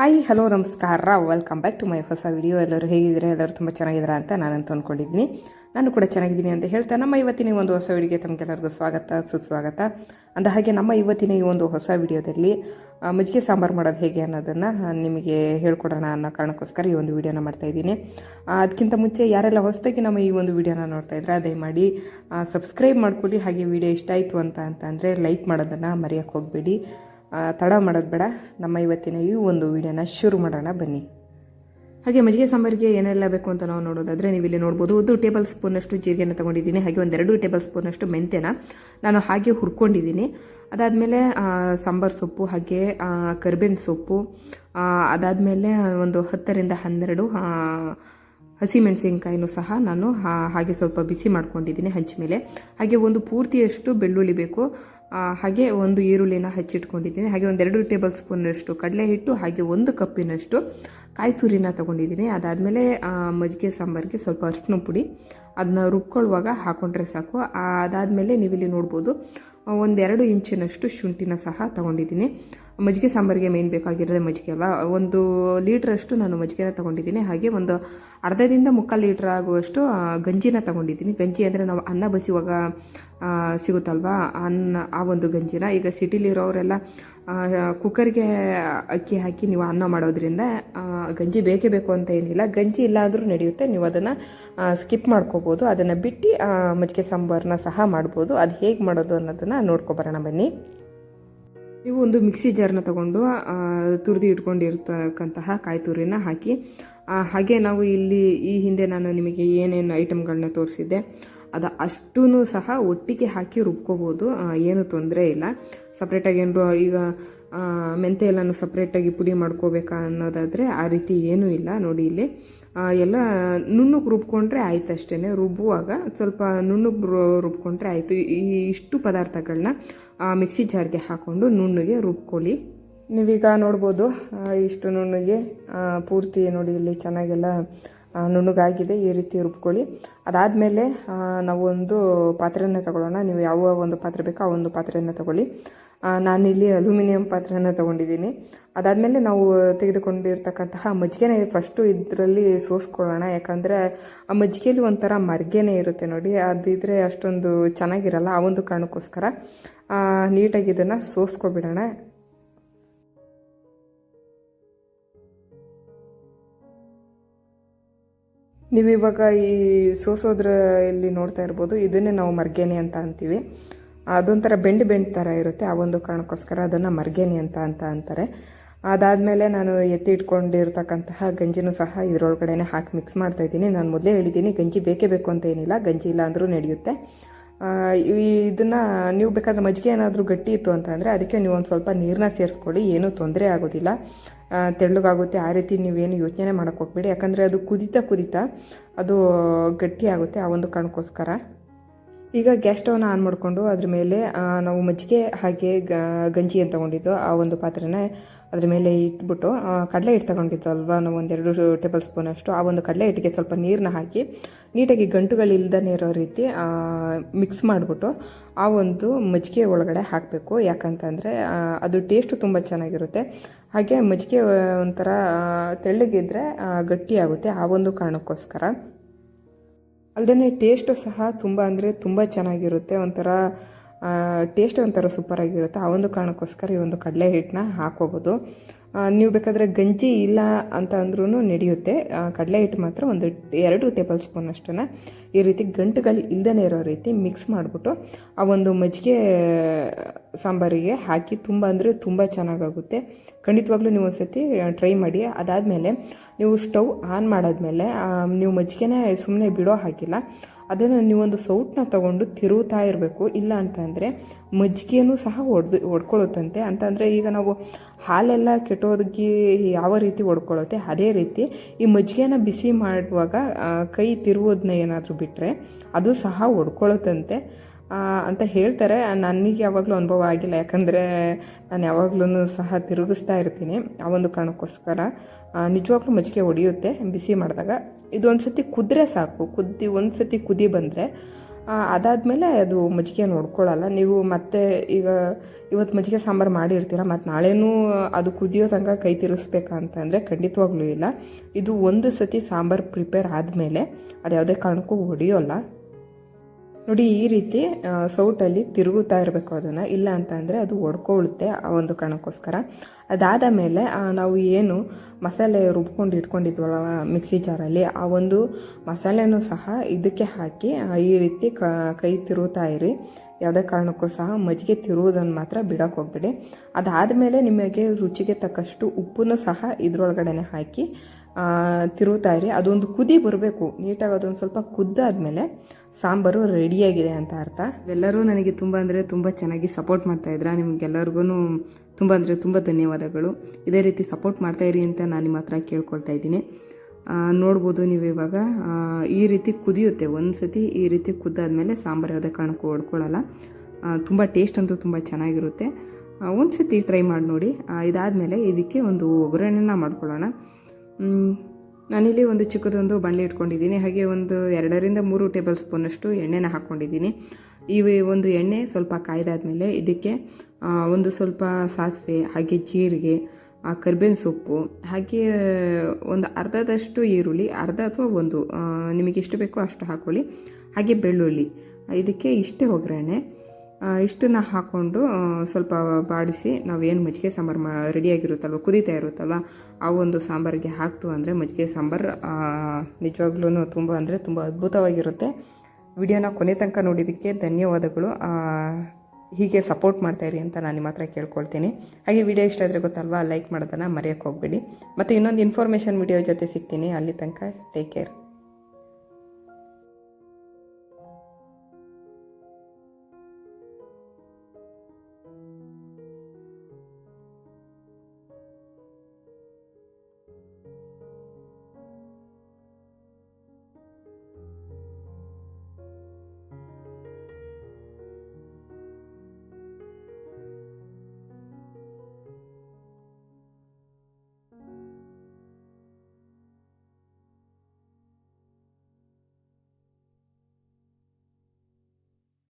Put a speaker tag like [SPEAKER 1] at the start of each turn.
[SPEAKER 1] Hi hello ನಮಸ್ಕಾರ. Welcome back to my ಹೊಸ video ಎಲ್ಲರೂ ಹೇಗಿದ್ದೀರಾ? ಎಲ್ಲರೂ ತುಂಬ ಚೆನ್ನಾಗಿದ್ದೀರಾ ಅಂತ ನಾನಂತೂ ಅಂದ್ಕೊಂಡಿದ್ದೀನಿ ನಾನು ಕೂಡ ಚೆನ್ನಾಗಿದ್ದೀನಿ ಅಂತ ಹೇಳ್ತಾ ನಮ್ಮ ಇವತ್ತಿನ ಈ ಒಂದು ಹೊಸ ವಿಡಿಯೋಗೆ ತಮಗೆಲ್ಲರಿಗೂ ಸ್ವಾಗತ, ಸುಸ್ವಾಗತ. ಅಂದ ಹಾಗೆ ನಮ್ಮ ಇವತ್ತಿನ ಈ ಒಂದು ಹೊಸ ವಿಡಿಯೋದಲ್ಲಿ ಮಜ್ಜಿಗೆ ಸಾಂಬಾರು ಮಾಡೋದು ಹೇಗೆ ಅನ್ನೋದನ್ನು ನಿಮಗೆ ಹೇಳ್ಕೊಡೋಣ ಅನ್ನೋ ಕಾರಣಕ್ಕೋಸ್ಕರ ಈ ಒಂದು ವಿಡಿಯೋನ ಮಾಡ್ತಾ ಇದ್ದೀನಿ. ಅದಕ್ಕಿಂತ ಮುಂಚೆ ಯಾರೆಲ್ಲ ಹೊಸದಾಗಿ ನಮ್ಮ ಈ ಒಂದು ವಿಡಿಯೋನ ನೋಡ್ತಾ ಇದ್ರೆ, ದಯಮಾಡಿ ಸಬ್ಸ್ಕ್ರೈಬ್ ಮಾಡ್ಕೊಳ್ಳಿ. ಹಾಗೆ ವಿಡಿಯೋ ಇಷ್ಟ ಆಯಿತು ಅಂತ ಅಂತ ಅಂದರೆ ಲೈಕ್ ಮಾಡೋದನ್ನು ಮರೆಯೋಕ್ಕೆ ಹೋಗಬೇಡಿ. ತಡ ಮಾಡೋದು ಬೇಡ. ನಮ್ಮ ಇವತ್ತಿನ ಈ ಒಂದು ವಿಡಿಯೋನ ಶುರು ಮಾಡೋಣ, ಬನ್ನಿ. ಹಾಗೆ ಮಜ್ಜಿಗೆ ಸಾಂಬಾರಿಗೆ ಏನೆಲ್ಲ ಬೇಕು ಅಂತ ನಾವು ನೋಡೋದಾದರೆ ನೀವು ಇಲ್ಲಿ ನೋಡ್ಬೋದು ಒಂದು ಟೇಬಲ್ ಸ್ಪೂನಷ್ಟು ಜೀರಿಗೆನ ತೊಗೊಂಡಿದ್ದೀನಿ, ಹಾಗೆ ಒಂದೆರಡು ಟೇಬಲ್ ಸ್ಪೂನಷ್ಟು ಮೆಂತ್ಯನ ನಾನು ಹಾಗೆ ಹುರ್ಕೊಂಡಿದ್ದೀನಿ. ಅದಾದಮೇಲೆ ಸಾಂಬಾರು ಸೊಪ್ಪು, ಹಾಗೆ ಕರ್ಬೇವಿನ ಸೊಪ್ಪು ಅದಾದಮೇಲೆ ಒಂದು ಹತ್ತರಿಂದ ಹನ್ನೆರಡು ಹಸಿಮೆಣಸಿನ್ಕಾಯಿನೂ ಸಹ ನಾನು ಹಾಗೆ ಸ್ವಲ್ಪ ಬಿಸಿ ಮಾಡ್ಕೊಂಡಿದ್ದೀನಿ ಹಂಚ ಮೇಲೆ. ಹಾಗೆ ಒಂದು ಪೂರ್ತಿಯಷ್ಟು ಬೆಳ್ಳುಳ್ಳಿ ಬೇಕು. ಹಾಗೆ ಒಂದು ಈರುಳ್ಳಿನ ಹಚ್ಚಿಟ್ಕೊಂಡಿದ್ದೀನಿ. ಹಾಗೆ ಒಂದೆರಡು ಟೇಬಲ್ ಸ್ಪೂನಷ್ಟು ಕಡಲೆ ಹಿಟ್ಟು ಹಾಗೆ ಒಂದು ಕಪ್ಪಿನಷ್ಟು ಕಾಯಿ ತುರಿನ ತೊಗೊಂಡಿದ್ದೀನಿ. ಅದಾದಮೇಲೆ ಮಜ್ಜಿಗೆ ಸಾಂಬಾರಿಗೆ ಸ್ವಲ್ಪ ಅರಿಶಿನ ಪುಡಿ. ಅದನ್ನ ರುಬ್ಕೊಳ್ಳುವಾಗ ಹಾಕ್ಕೊಂಡ್ರೆ ಸಾಕು. ಅದಾದಮೇಲೆ ನೀವಿಲ್ಲಿ ನೋಡ್ಬೋದು ಒಂದೆರಡು ಇಂಚಿನಷ್ಟು ಶುಂಠಿನ ಸಹ ತಗೊಂಡಿದ್ದೀನಿ. ಮಜ್ಜಿಗೆ ಸಾಂಬಾರಿಗೆ ಮೇನ್ ಬೇಕಾಗಿರೋದೇ ಮಜ್ಜಿಗೆ ಅಲ್ವಾ? ಒಂದು ಲೀಟ್ರಷ್ಟು ನಾನು ಮಜ್ಜಿಗೆನ ತೊಗೊಂಡಿದ್ದೀನಿ. ಹಾಗೆ ಒಂದು ಅರ್ಧದಿಂದ ಮುಕ್ಕಾಲು ಲೀಟ್ರ್ ಆಗುವಷ್ಟು ಗಂಜಿನ ತೊಗೊಂಡಿದ್ದೀನಿ. ಗಂಜಿ ಅಂದರೆ ನಾವು ಅನ್ನ ಬಸಿಯುವಾಗ ಸಿಗುತ್ತಲ್ವಾ? ಅನ್ನ, ಆ ಒಂದು ಗಂಜಿನ. ಈಗ ಸಿಟಿಲಿರೋರೆಲ್ಲ ಕುಕ್ಕರ್ಗೆ ಅಕ್ಕಿ ಹಾಕಿ ನೀವು ಅನ್ನ ಮಾಡೋದ್ರಿಂದ ಗಂಜಿ ಬೇಕೇ ಬೇಕು ಅಂತ ಏನಿಲ್ಲ. ಗಂಜಿ ಇಲ್ಲಾದರೂ ನಡೆಯುತ್ತೆ. ನೀವು ಅದನ್ನು ಸ್ಕಿಪ್ ಮಾಡ್ಕೋಬೋದು. ಅದನ್ನು ಬಿಟ್ಟು ಮಜ್ಜಿಗೆ ಸಾಂಬಾರನ್ನ ಸಹ ಮಾಡ್ಬೋದು. ಅದು ಹೇಗೆ ಮಾಡೋದು ಅನ್ನೋದನ್ನು ನೋಡ್ಕೊಬರೋಣ ಬನ್ನಿ. ನೀವು ಒಂದು ಮಿಕ್ಸಿ ಜಾರ್ನ ತಗೊಂಡು ತುರಿದು ಇಟ್ಕೊಂಡಿರ್ತಕ್ಕಂತಹ ಕಾಯಿ ತುರಿನ ಹಾಕಿ ಹಾಗೆ ನಾವು ಇಲ್ಲಿ ಈ ಹಿಂದೆ ನಾನು ನಿಮಗೆ ಏನೇನು ಐಟಮ್ಗಳನ್ನ ತೋರಿಸಿದ್ದೆ, ಅದು ಅಷ್ಟೂ ಸಹ ಒಟ್ಟಿಗೆ ಹಾಕಿ ರುಬ್ಕೋಬೋದು. ಏನು ತೊಂದರೆ ಇಲ್ಲ. ಸಪ್ರೇಟಾಗಿ ಏನರು ಈಗ ಮೆಂತೆ ಎಲ್ಲನೂ ಸಪ್ರೇಟಾಗಿ ಪುಡಿ ಮಾಡ್ಕೋಬೇಕಾ ಅನ್ನೋದಾದರೆ ಆ ರೀತಿ ಏನೂ ಇಲ್ಲ. ನೋಡಿ ಇಲ್ಲಿ. ಎಲ್ಲ ನುಣ್ಣಗೆ ರುಬ್ಕೊಂಡ್ರೆ ಆಯ್ತು ಅಷ್ಟೇ ರುಬ್ಬುವಾಗ ಸ್ವಲ್ಪ ನುಣ್ಣಗೆ ರುಬ್ಕೊಂಡ್ರೆ ಆಯಿತು. ಈ ಇಷ್ಟು ಪದಾರ್ಥಗಳನ್ನ ಮಿಕ್ಸಿ ಜಾರ್ಗೆ ಹಾಕ್ಕೊಂಡು ನುಣ್ಣಗೆ ರುಬ್ಕೊಳ್ಳಿ. ನೀವೀಗ ನೋಡ್ಬೋದು ಇಷ್ಟು ನುಣ್ಣಗೆ ಪೂರ್ತಿ ನೋಡಿ ಇಲ್ಲಿ ಚೆನ್ನಾಗೆಲ್ಲ ನುಣ್ಣುಗಾಗಿದೆ. ಈ ರೀತಿ ರುಬ್ಕೊಳ್ಳಿ. ಅದಾದಮೇಲೆ ನಾವು ಒಂದು ಪಾತ್ರೆನ ತಗೊಳ್ಳೋಣ. ನೀವು ಯಾವ ಒಂದು ಪಾತ್ರೆ ಬೇಕೋ ಆ ಒಂದು ಪಾತ್ರೆಯನ್ನು ತಗೊಳ್ಳಿ. ನಾನಿಲ್ಲಿ ಅಲ್ಯೂಮಿನಿಯಂ ಪಾತ್ರೆನ ತೊಗೊಂಡಿದ್ದೀನಿ. ಅದಾದಮೇಲೆ ನಾವು ತೆಗೆದುಕೊಂಡಿರ್ತಕ್ಕಂತಹ ಮಜ್ಜಿಗೆನ ಫಸ್ಟು ಇದರಲ್ಲಿ ಸೋಸ್ಕೊಳ್ಳೋಣ. ಯಾಕಂದರೆ ಆ ಮಜ್ಜಿಗೆಯಲ್ಲಿ ಒಂಥರ ಮರ್ಗೆನೇ ಇರುತ್ತೆ ನೋಡಿ. ಅದಿದ್ರೆ ಅಷ್ಟೊಂದು ಚೆನ್ನಾಗಿರಲ್ಲ ಆ ಒಂದು ಕಾರಣಕ್ಕೋಸ್ಕರ. ನೀಟಾಗಿ ಇದನ್ನು ಸೋಸ್ಕೊಬಿಡೋಣ. ನೀವು ಇವಾಗ ಈ ಸೋಸೋದ್ರ ಇಲ್ಲಿ ನೋಡ್ತಾ ಇರ್ಬೋದು. ಇದನ್ನೇ ನಾವು ಮರ್ಗೆನೆ ಅಂತ ಅಂತೀವಿ. ಅದೊಂಥರ ಬೆಂಡ್ ಬೆಂಡ್ ಥರ ಇರುತ್ತೆ ಆ ಒಂದು ಕಾರಣಕ್ಕೋಸ್ಕರ ಅದನ್ನು ಮರ್ಗೇನಿ ಅಂತ ಅಂತ ಅಂತಾರೆ. ಅದಾದಮೇಲೆ ನಾನು ಎತ್ತಿ ಇಟ್ಕೊಂಡಿರ್ತಕ್ಕಂತಹ ಗಂಜಿನೂ ಸಹ ಇದರೊಳಗಡೆನೆ ಹಾಕಿ ಮಿಕ್ಸ್ ಮಾಡ್ತಾ ಇದ್ದೀನಿ. ನಾನು ಮೊದಲೇ ಹೇಳಿದ್ದೀನಿ, ಗಂಜಿ ಬೇಕೇ ಬೇಕು ಅಂತ ಏನಿಲ್ಲ, ಗಂಜಿ ಇಲ್ಲ ಅಂದರೂ ನಡೆಯುತ್ತೆ. ಇದನ್ನು ನೀವು ಬೇಕಾದರೆ ಮಜ್ಜಿಗೆ ಏನಾದರೂ ಗಟ್ಟಿ ಇತ್ತು ಅಂತಂದರೆ ಅದಕ್ಕೆ ನೀವು ಒಂದು ಸ್ವಲ್ಪ ನೀರನ್ನ ಸೇರಿಸ್ಕೊಳ್ಳಿ, ಏನೂ ತೊಂದರೆ ಆಗೋದಿಲ್ಲ. ತೆಳ್ಳಗಾಗುತ್ತೆ, ಆ ರೀತಿ ನೀವೇನು ಯೋಚನೆ ಮಾಡೋಕ್ಕೆ ಹೋಗ್ಬೇಡಿ. ಯಾಕಂದರೆ ಅದು ಕುದಿತಾ ಕುದಿತಾ ಅದು ಗಟ್ಟಿ ಆಗುತ್ತೆ ಆ ಒಂದು ಕಾರಣಕ್ಕೋಸ್ಕರ. ಈಗ ಗ್ಯಾಸ್ ಸ್ಟವ್ನ ಆನ್ ಮಾಡಿಕೊಂಡು ಅದ್ರ ಮೇಲೆ ನಾವು ಮಜ್ಜಿಗೆ ಹಾಗೆ ಗಂಜಿ ಅಂತ ತಗೊಂಡಿದ್ದು, ಆ ಒಂದು ಪಾತ್ರೆನ ಅದ್ರ ಮೇಲೆ ಇಟ್ಬಿಟ್ಟು ಕಡಲೆ ಹಿಟ್ಟು ತಗೊಂಡಿದ್ದು ಅಲ್ವಾ, ನಾವು ಒಂದೆರಡು ಟೇಬಲ್ ಸ್ಪೂನ್ ಅಷ್ಟು. ಆ ಒಂದು ಕಡಲೆ ಹಿಟ್ಟಿಗೆ ಸ್ವಲ್ಪ ನೀರನ್ನ ಹಾಕಿ, ನೀಟಾಗಿ ಗಂಟುಗಳಿಲ್ದೇ ಇರೋ ರೀತಿ ಮಿಕ್ಸ್ ಮಾಡಿಬಿಟ್ಟು ಆ ಒಂದು ಮಜ್ಜಿಗೆ ಒಳಗಡೆ ಹಾಕಬೇಕು. ಯಾಕಂತಂದರೆ ಅದು ಟೇಸ್ಟು ತುಂಬ ಚೆನ್ನಾಗಿರುತ್ತೆ. ಹಾಗೆ ಮಜ್ಜಿಗೆ ಒಂಥರ ತೆಳ್ಳಗಿದ್ರೆ ಗಟ್ಟಿಯಾಗುತ್ತೆ ಆ ಒಂದು ಕಾರಣಕ್ಕೋಸ್ಕರ. ಅಲ್ಲದೆ ಟೇಸ್ಟು ಸಹ ತುಂಬ ಅಂದರೆ ತುಂಬ ಚೆನ್ನಾಗಿರುತ್ತೆ. ಒಂಥರ ಟೇಸ್ಟ್ ಒಂಥರ ಸೂಪರಾಗಿರುತ್ತೆ ಆ ಒಂದು ಕಾರಣಕ್ಕೋಸ್ಕರ ಈ ಒಂದು ಕಡಲೆ ಹಿಟ್ಟನ್ನ ಹಾಕೋಬೋದು ನೀವು ಬೇಕಾದರೆ ಗಂಜಿ ಇಲ್ಲ ಅಂತ ಅಂದ್ರೂ ನಡೆಯುತ್ತೆ. ಕಡಲೆ ಹಿಟ್ಟು ಮಾತ್ರ ಒಂದು ಎರಡು ಟೇಬಲ್ ಸ್ಪೂನ್ ಅಷ್ಟನ್ನು ಈ ರೀತಿ ಗಂಟುಗಳು ಇಲ್ಲದೇ ಇರೋ ರೀತಿ ಮಿಕ್ಸ್ ಮಾಡಿಬಿಟ್ಟು ಆ ಒಂದು ಮಜ್ಜಿಗೆ ಸಾಂಬಾರಿಗೆ ಹಾಕಿ ತುಂಬ ಅಂದರೆ ತುಂಬ ಚೆನ್ನಾಗಾಗುತ್ತೆ. ಖಂಡಿತವಾಗ್ಲೂ ನೀವು ಸರ್ತಿ ಟ್ರೈ ಮಾಡಿ. ಅದಾದಮೇಲೆ ನೀವು ಸ್ಟವ್ ಆನ್ ಮಾಡಾದ್ಮೇಲೆ ನೀವು ಮಜ್ಜಿಗೆನೇ ಸುಮ್ಮನೆ ಬಿಡೋ ಹಾಕಿಲ್ಲ ಅದನ್ನು ನೀವೊಂದು ಸೌಟನ್ನ ತಗೊಂಡು ತಿರುವುತ್ತಾ ಇರಬೇಕು. ಇಲ್ಲ ಅಂತಂದರೆ ಮಜ್ಜಿಗೆನೂ ಸಹ ಒಡ್ದು, ಒಡ್ಕೊಳ್ಳುತ್ತಂತೆ. ಅಂತಂದರೆ ಈಗ ನಾವು ಹಾಲೆಲ್ಲ ಕೆಟ್ಟೋದಕ್ಕೆ ಯಾವ ರೀತಿ ಒಡ್ಕೊಳ್ಳುತ್ತೆ? ಅದೇ ರೀತಿ ಈ ಮಜ್ಜಿಗೆನ ಬಿಸಿ ಮಾಡುವಾಗ ಕೈ ತಿರುವುದನ್ನ ಏನಾದರೂ ಬಿಟ್ಟರೆ ಅದು ಸಹ ಒಡ್ಕೊಳ್ಳುತ್ತಂತೆ. ಅಂತ ಹೇಳ್ತಾರೆ. ನನಗೆ ಯಾವಾಗಲೂ ಅನುಭವ ಆಗಿಲ್ಲ. ಯಾಕಂದರೆ ನಾನು ಯಾವಾಗಲೂ ಸಹ ತಿರುಗಿಸ್ತಾ ಇರ್ತೀನಿ ಆ ಒಂದು ಕಾರಣಕ್ಕೋಸ್ಕರ. ನಿಜವಾಗ್ಲೂ ಮಜ್ಜಿಗೆ ಹೊಡೆಯುತ್ತೆ ಬಿಸಿ ಮಾಡಿದಾಗ. ಇದು ಒಂದು ಸತಿ ಕುದ್ರೆ ಸಾಕು. ಕುದ್ದಿ ಒಂದು ಸತಿ ಕುದಿ ಬಂದರೆ ಅದಾದಮೇಲೆ ಅದು ಮಜ್ಜಿಗೆ ನೋಡ್ಕೊಳ್ಳಲ್ಲ ನೀವು ಮತ್ತೆ ಈಗ ಇವತ್ತು ಮಜ್ಜಿಗೆ ಸಾಂಬಾರು ಮಾಡಿರ್ತೀರ ಮತ್ತು ನಾಳೆನೂ ಅದು ಕುದಿಯೋ ತನಕ ಕೈ ತಿರುಗಿಸ್ಬೇಕಾ ಅಂತಂದರೆ ಖಂಡಿತವಾಗ್ಲೂ ಇಲ್ಲ. ಇದು ಒಂದು ಸತಿ ಸಾಂಬಾರು ಪ್ರಿಪೇರ್ ಆದಮೇಲೆ ಅದು ಯಾವುದೇ ಕಾರಣಕ್ಕೂ ಹೊಡೆಯೋಲ್ಲ ನೋಡಿ, ಈ ರೀತಿ ಸೌಟಲ್ಲಿ ತಿರುಗುತ್ತಾ ಇರಬೇಕು ಅದನ್ನು. ಇಲ್ಲ ಅಂತಂದರೆ ಅದು ಒಡ್ಕೊಳುತ್ತೆ ಆ ಒಂದು ಕಾರಣಕ್ಕೋಸ್ಕರ ಅದಾದ ಮೇಲೆ ನಾವು ಏನು ಮಸಾಲೆ ರುಬ್ಕೊಂಡು ಇಟ್ಕೊಂಡಿದ್ವಲ್ಲ, ಮಿಕ್ಸಿ ಜಾರಲ್ಲಿ, ಆ ಒಂದು ಮಸಾಲೆನೂ ಸಹ ಇದಕ್ಕೆ ಹಾಕಿ ಈ ರೀತಿ ಕ ತಿರುಗುತ್ತಾ ಇರಿ. ಯಾವುದೇ ಕಾರಣಕ್ಕೂ ಸಹ ಮಜ್ಜಿಗೆ ತಿರುವುದನ್ನು ಮಾತ್ರ ಬಿಡೋಕೆ ಹೋಗ್ಬೇಡಿ. ಅದಾದಮೇಲೆ ನಿಮಗೆ ರುಚಿಗೆ ತಕ್ಕಷ್ಟು ಉಪ್ಪನ್ನು ಸಹ ಇದ್ರೊಳಗಡೆ ಹಾಕಿ ತಿರುವುತ್ತಾ ಇರಿ. ಅದೊಂದು ಕುದಿ ಬರಬೇಕು. ನೀಟಾಗಿ ಅದೊಂದು ಸ್ವಲ್ಪ ಕುದ್ದಾದ್ಮೇಲೆ ಸಾಂಬಾರು ರೆಡಿಯಾಗಿದೆ ಅಂತ ಅರ್ಥ? ಎಲ್ಲರೂ ನನಗೆ ತುಂಬ ಅಂದರೆ ತುಂಬ ಚೆನ್ನಾಗಿ ಸಪೋರ್ಟ್ ಮಾಡ್ತಾ ಇದ್ರ. ನಿಮಗೆಲ್ಲರಿಗೂ ತುಂಬ ಅಂದರೆ ತುಂಬ ಧನ್ಯವಾದಗಳು. ಇದೇ ರೀತಿ ಸಪೋರ್ಟ್ ಮಾಡ್ತಾ ಇರಿ ಅಂತ ನಾನು ನಿಮ್ಮ ಹತ್ರ ಕೇಳ್ಕೊಳ್ತಾ ಇದ್ದೀನಿ. ನೋಡ್ಬೋದು ನೀವು ಇವಾಗ ಈ ರೀತಿ ಕುದಿಯುತ್ತೆ. ಒಂದು ಸತಿ ಈ ರೀತಿ ಕುದ್ದಾದಮೇಲೆ ಸಾಂಬಾರು ಯಾವುದೇ ಕಾರಣಕ್ಕೂ ಹೊಡ್ಕೊಳ್ಳಲ್ಲ ತುಂಬ ಟೇಸ್ಟ್ ಅಂತೂ ತುಂಬ ಚೆನ್ನಾಗಿರುತ್ತೆ. ಒಂದು ಸತಿ ಟ್ರೈ ಮಾಡಿ ನೋಡಿ. ಇದಾದಮೇಲೆ ಇದಕ್ಕೆ ಒಂದು ಒಗ್ಗರಣೆನ ಮಾಡ್ಕೊಳ್ಳೋಣ. ನಾನಿಲ್ಲಿ ಒಂದು ಚಿಕ್ಕದೊಂದು ಬಾಣಲೆ ಇಟ್ಕೊಂಡಿದ್ದೀನಿ. ಹಾಗೆ ಒಂದು ಎರಡರಿಂದ ಮೂರು ಟೇಬಲ್ ಸ್ಪೂನಷ್ಟು ಎಣ್ಣೆನ ಹಾಕ್ಕೊಂಡಿದ್ದೀನಿ ಈ ಒಂದು ಎಣ್ಣೆ ಸ್ವಲ್ಪ ಕಾಯ್ದಾದಮೇಲೆ ಇದಕ್ಕೆ ಒಂದು ಸ್ವಲ್ಪ ಸಾಸಿವೆ, ಹಾಗೆ ಜೀರಿಗೆ ಕರ್ಬೇವಿನ ಸೊಪ್ಪು, ಹಾಗೆ, ಒಂದು ಅರ್ಧದಷ್ಟು ಈರುಳ್ಳಿ, ಅರ್ಧ ಅಥವಾ ಒಂದು ನಿಮಗೆ ಎಷ್ಟು ಬೇಕೋ ಅಷ್ಟು ಹಾಕ್ಕೊಳ್ಳಿ ಹಾಗೆ ಬೆಳ್ಳುಳ್ಳಿ, ಇದಕ್ಕೆ ಇಷ್ಟೇ ಒಗ್ಗರಣೆ. ಇಷ್ಟನ್ನ ಹಾಕ್ಕೊಂಡು ಸ್ವಲ್ಪ ಬಾಡಿಸಿ ನಾವೇನು ಮಜ್ಜಿಗೆ ಸಾಂಬಾರು ಮಾ ರೆಡಿಯಾಗಿರುತ್ತಲ್ವ ಕುದೀತಾ ಇರುತ್ತಲ್ವ, ಆ ಒಂದು ಸಾಂಬಾರಿಗೆ ಹಾಕ್ತು ಅಂದರೆ ಮಜ್ಜಿಗೆ ಸಾಂಬಾರು ನಿಜವಾಗ್ಲೂ ತುಂಬ ಅಂದರೆ ತುಂಬ ಅದ್ಭುತವಾಗಿರುತ್ತೆ. ವಿಡಿಯೋನ ಕೊನೆ ತನಕ ನೋಡಿದ್ದಕ್ಕೆ ಧನ್ಯವಾದಗಳು. ಹೀಗೆ ಸಪೋರ್ಟ್ ಮಾಡ್ತಾ ಇರಿ ಅಂತ ನಾನು ನಿಮ್ಮ ಹತ್ರ ಕೇಳ್ಕೊಳ್ತೀನಿ. ಹಾಗೆ ವಿಡಿಯೋ ಇಷ್ಟ ಆದರೆ ಗೊತ್ತಲ್ವಾ ಲೈಕ್ ಮಾಡೋದನ್ನು ಮರೆಯೋಕ್ಕೆ ಹೋಗಬೇಡಿ. ಮತ್ತು ಇನ್ನೊಂದು ಇನ್ಫಾರ್ಮೇಷನ್ ವಿಡಿಯೋ ಜೊತೆ ಸಿಗ್ತೀನಿ. ಅಲ್ಲಿ ತನಕ ಟೇಕ್ ಕೇರ್